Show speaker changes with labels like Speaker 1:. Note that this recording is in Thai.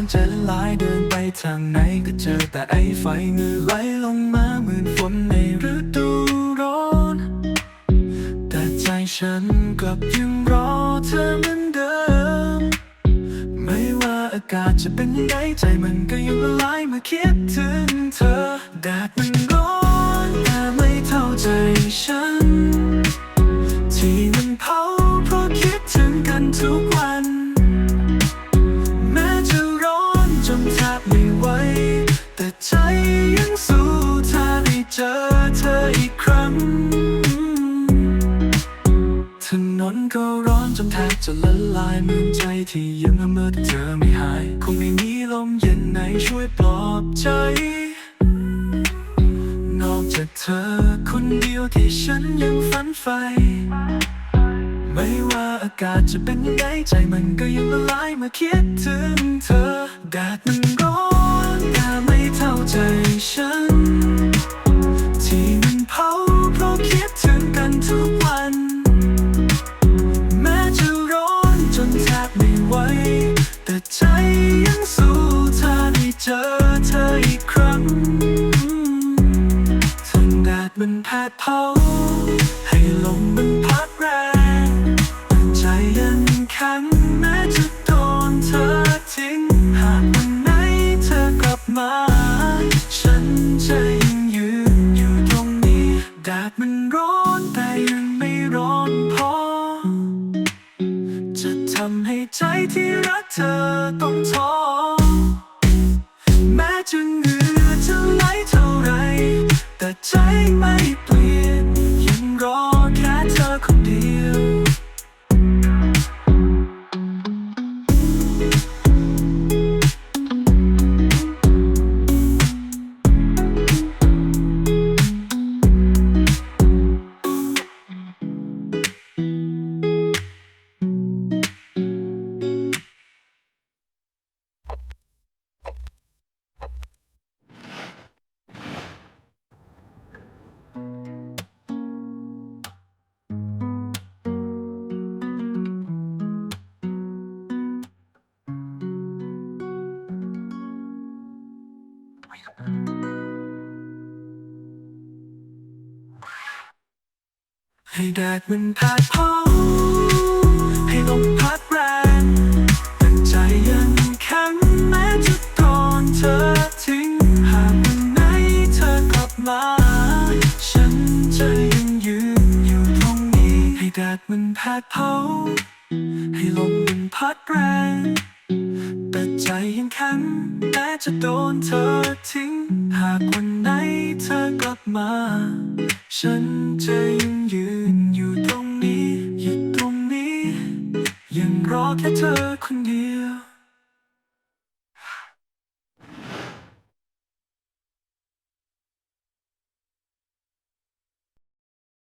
Speaker 1: ฉันจะละลายเดินไปทางไหนก็เจอแต่ไอไฟเงือไหลลงมาเหมือนฝนในฤดูร้อน แต่ใจฉันกลับยังรอเธอเหมือนเดิม ไม่ว่าอากาศจะเป็นยังไงใจมันก็ยังละลายเมื่อคิดถึงเธอแดดมันร้อน บไม่ไหว แต่ใจยังสู้ถ้าได้เจอเธออีกครั้ง ถนนก็ร้อนจนแทบจะละลายเหมือนใจที่ยังละเมอแต่เธอไม่หาย คงไม่มีลมเย็นไหนช่วยปลอบใจ นอกจากเธอคนเดียวที่ฉันยังฝันใฝ่ ไม่ว่าอากาศจะเป็นยังไงใจมันก็ยังละลายเมื่อคิดถึงเธอแดดมันร้อนแต่ไม่เท่าใจฉัน ที่มันเผาเพราะคิดถึงกันทุกวัน แม้จะร้อนจนแทบไม่ไหวแต่ใจยังสู้ถ้าได้เจอเธออีกครั้งถึงแดดมันแผดเผาให้ลมมัน ดดมันร้อนแต่ยังไม่ร้อนพอ จะทำให้ใจที่รักเธอต้องท้อ ให้แดดมันแผดเผาให้ลมพัดแรงแต่ใจยังแข็งแม้จะโดนเธอทิ้งหากวันไหนเธอกลับมา ฉันจะยังยืนอยู่ตรงนี้ ให้แดดมันแผดเผาให้ลมมันพัดแรง ใจยังแข็งแม้จะโดนเธอทิ้ง หากวันไหนเธอกลับมา ฉันจะยังยืนอยู่ตรงนี้ อยู่ตรงนี้ ยังรอแค่เธอคนเดียว